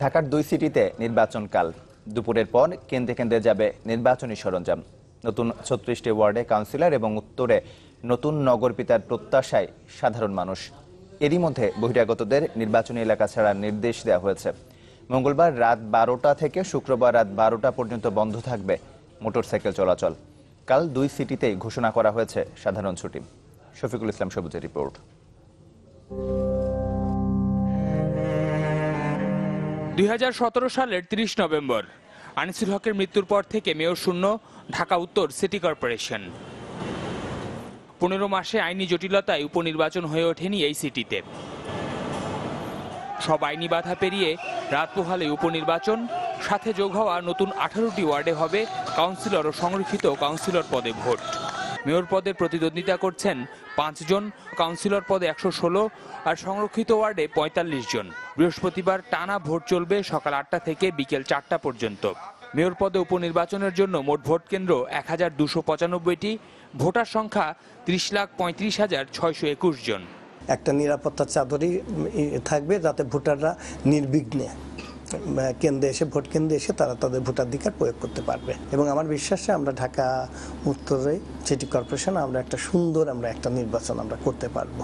ঢাকার দুই সিটিতে নির্বাচনকাল। দুপুরের পর কেন্দ্রে কেন্দ্রে যাবে নির্বাচনী সরঞ্জাম। নতুন ছত্রিশটি ওয়ার্ডে কাউন্সিলর এবং উত্তরে নতুন নগরপিতার প্রত্যাশায় সাধারণ মানুষ। এরই মধ্যে বহিরাগতদের নির্বাচনী এলাকা ছাড়ার নির্দেশ দেওয়া হয়েছে। মঙ্গলবার রাত বারোটা থেকে শুক্রবার রাত বারোটা পর্যন্ত বন্ধ থাকবে মোটরসাইকেল চলাচল। কাল দুই সিটিতেই ঘোষণা করা হয়েছে সাধারণ ছুটি। শফিকুল ইসলাম সবুজের রিপোর্ট। দুই হাজার সতেরো সালের ৩০ নভেম্বর, আনিসুল হকের মৃত্যুর পর থেকে মেয়র শূন্য, ঢাকা উত্তর সিটি কর্পোরেশন। পনেরো মাসে আইনি জটিলতায় উপনির্বাচন হয়ে ওঠেনি এই সিটিতে। সব আইনি বাধা পেরিয়ে রাত পোহালে উপনির্বাচন, সাথে যোগ হওয়া নতুন আঠারোটি ওয়ার্ডে হবে কাউন্সিলর ও সংরক্ষিত কাউন্সিলর পদে ভোট। মেয়র পদে প্রতিদ্বন্দ্বিতা করছেন পাঁচজন কাউন্সিলর পদে একশো ষোলো আর সংরক্ষিত ওয়ার্ডে পঁয়তাল্লিশ জন। বৃহস্পতিবার টানা ভোট চলবে সকাল আটটা থেকে বিকেল চারটা পর্যন্ত। মেয়র পদে উপনির্বাচনের জন্য মোট ভোট কেন্দ্র এক হাজার দুশো পঁচানব্বইটি, ভোটার সংখ্যা ত্রিশ লাখ পঁয়ত্রিশ হাজার ছয়শো একুশ জন। একটা নিরাপত্তার চাদরই থাকবে যাতে ভোটাররা নির্বিঘ্নে কেন্দ্রে এসে, ভোট কেন্দ্রে এসে তারা তাদের ভোটাধিকার প্রয়োগ করতে পারবে। এবং আমার বিশ্বাসে আমরা ঢাকা উত্তরে সিটি কর্পোরেশন, আমরা একটা সুন্দর, আমরা একটা নির্বাচন আমরা করতে পারব।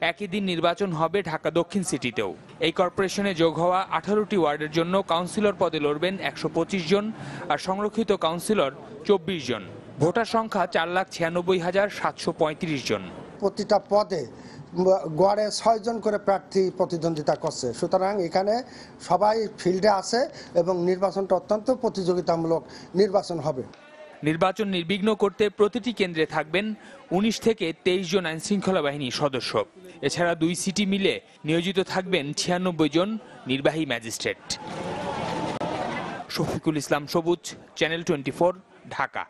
একই দিন নির্বাচন হবে ঢাকা দক্ষিণ সিটিতেও। এই কর্পোরেশনে যোগ হওয়া আঠারোটি ওয়ার্ডের জন্য কাউন্সিলর পদে লড়বেন একশো পঁচিশ জন আর সংরক্ষিত কাউন্সিলর চব্বিশ জন। ভোটার সংখ্যা চার লাখ ছিয়ানব্বই হাজার সাতশো জন। প্রতিটা পদে গড়ে ছয়জন করে প্রার্থী প্রতিদ্বন্দ্বিতা করছে। সুতরাং এখানে সবাই ফিল্ডে আছে এবং নির্বাচনটা অত্যন্ত প্রতিযোগিতামূলক নির্বাচন হবে। নির্বাচন নির্বিঘ্ন করতে প্রতিটি কেন্দ্রে থাকবেন উনিশ থেকে তেইশ জন আইন শৃঙ্খলা বাহিনীর সদস্য। এছাড়া দুই সিটি মিলে নিয়োজিত থাকবেন ছিয়ানব্বই জন নির্বাহী ম্যাজিস্ট্রেট। শফিকুল ইসলাম সবুজ, চ্যানেল টোয়েন্টি ঢাকা।